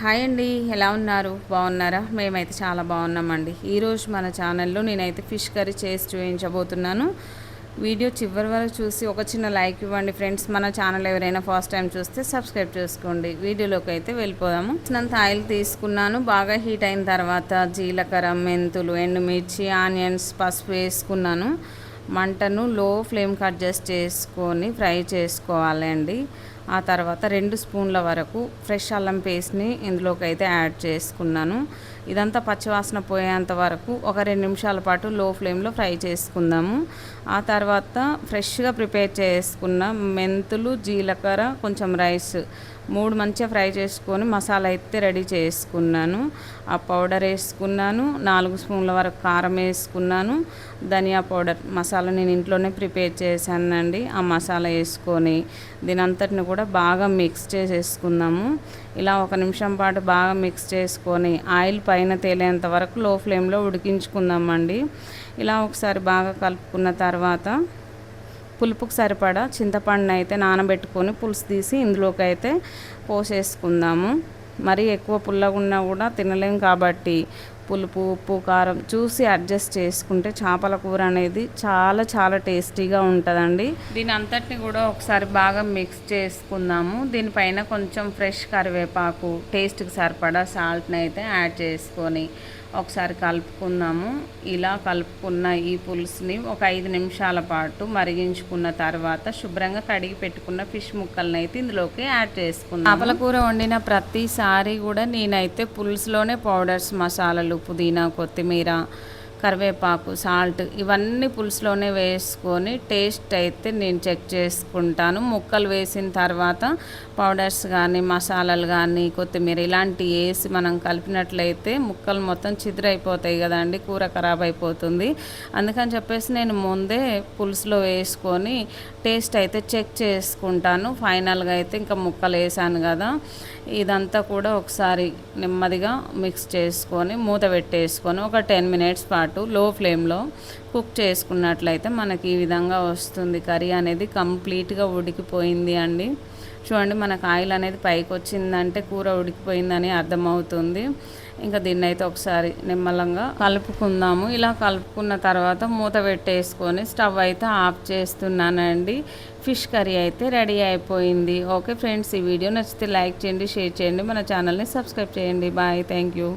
Hi అండి ఎలా ఉన్నారు? బాగున్నారా? మేమైతే చాలా బాగున్నామండి. ఈరోజు మన ఛానల్లో నేనైతే ఫిష్ కర్రీ చేసి చూపించబోతున్నాను. వీడియో చివరి వరకు చూసి ఒక చిన్న లైక్ ఇవ్వండి ఫ్రెండ్స్. మన ఛానల్ ఎవరైనా ఫస్ట్ టైం చూస్తే సబ్స్క్రైబ్ చేసుకోండి. వీడియోలోకి అయితే వెళ్ళిపోదాము. నంత ఆయిల్ తీసుకున్నాను. బాగా హీట్ అయిన తర్వాత జీలకర్ర మెంతులు ఎండుమిర్చి ఆనియన్స్ పసుపు వేసుకున్నాను. మంటను లో ఫ్లేమ్కి అడ్జస్ట్ చేసుకొని ఫ్రై చేసుకోవాలి అండి. ఆ తర్వాత రెండు స్పూన్ల వరకు ఫ్రెష్ అల్లం పేస్ట్ని ఇందులోకి అయితే యాడ్ చేసుకున్నాను. ఇదంతా పచ్చివాసన పోయేంత వరకు ఒక రెండు నిమిషాల పాటు లో ఫ్లేమ్లో ఫ్రై చేసుకుందాము. ఆ తర్వాత ఫ్రెష్గా ప్రిపేర్ చేసుకున్న మెంతులు జీలకర్ర కొంచెం రైస్ మూడు మంచిగా ఫ్రై చేసుకొని మసాలా అయితే రెడీ చేసుకున్నాను. ఆ పౌడర్ వేసుకున్నాను నాలుగు స్పూన్ల వరకు కారం వేసుకున్నాను. ధనియా పౌడర్ మసాలా నేను ఇంట్లోనే ప్రిపేర్ చేశానండి. ఆ మసాలా వేసుకొని దీని అంతటిని కూడా బాగా మిక్స్ చేసేసుకుందాము. ఇలా ఒక నిమిషం పాటు బాగా మిక్స్ చేసుకొని ఆయిల్ పైన తేలేంత వరకు లో ఫ్లేమ్లో ఉడికించుకుందామండి. ఇలా ఒకసారి బాగా కలుపుకున్న తర్వాత పులుపుకు సరిపడా చింతపండుని అయితే నానబెట్టుకొని పులుసు తీసి ఇందులోకి అయితే పోసేసుకుందాము. మరీ ఎక్కువ పుల్లగా ఉన్నా కూడా తినలేం కాబట్టి పులుపు ఉప్పు కారం చూసి అడ్జస్ట్ చేసుకుంటే చేపల కూర అనేది చాలా చాలా టేస్టీగా ఉంటుందండి. దీని అంతటిని కూడా ఒకసారి బాగా మిక్స్ చేసుకుందాము. దీనిపైన కొంచెం ఫ్రెష్ కరివేపాకు టేస్ట్కి సరిపడా సాల్ట్ని అయితే యాడ్ చేసుకొని ఒకసారి కలుపుకుందాము. ఇలా కలుపుకున్న ఈ పులుసుని ఒక ఐదు నిమిషాల పాటు మరిగించుకున్న తర్వాత శుభ్రంగా కడిగి పెట్టుకున్న ఫిష్ ముక్కల్ని అయితే ఇందులోకి యాడ్ చేసుకుందాం చేపల కూర వండిన ప్రతిసారి కూడా నేనైతే పులుసులోనే పౌడర్స్ మసాలాలు పుదీనా కొత్తిమీర కరివేపాకు సాల్ట్ ఇవన్నీ పులుసులోనే వేసుకొని టేస్ట్ అయితే నేను చెక్ చేసుకుంటాను. ముక్కలు వేసిన తర్వాత పౌడర్స్ కానీ మసాలాలు కానీ కొత్తిమీర ఇలాంటివి వేసి మనం కలిపినట్లయితే ముక్కలు మొత్తం చిదిరైపోతాయి కదండి కూర ఖరాబ్ అయిపోతుంది. అందుకని చెప్పేసి నేను ముందే పులుసులో వేసుకొని టేస్ట్ అయితే చెక్ చేసుకుంటాను. ఫైనల్గా అయితే ఇంకా ముక్కలు వేసాను కదా ఇదంతా కూడా ఒకసారి నెమ్మదిగా మిక్స్ చేసుకొని మూత పెట్టేసుకొని ఒక టెన్ మినిట్స్ పాటు పాటు లో ఫ్లేమ్లో కుక్ చేసుకున్నట్లయితే మనకి ఈ విధంగా వస్తుంది. కర్రీ అనేది కంప్లీట్గా ఉడికిపోయింది అండి. చూడండి మనకు ఆయిల్ అనేది పైకి వచ్చిందంటే కూర ఉడికిపోయిందని అర్థమవుతుంది. ఇంకా దీన్ని అయితే ఒకసారి నిమ్మలంగా కలుపుకుందాము. ఇలా కలుపుకున్న తర్వాత మూత పెట్టేసుకొని స్టవ్ అయితే ఆఫ్ చేస్తున్నానండి. ఫిష్ కర్రీ అయితే రెడీ అయిపోయింది. ఓకే ఫ్రెండ్స్ ఈ వీడియో నచ్చితే లైక్ చేయండి షేర్ చేయండి. మన ఛానల్ని సబ్స్క్రైబ్ చేయండి. బాయ్. Thank you.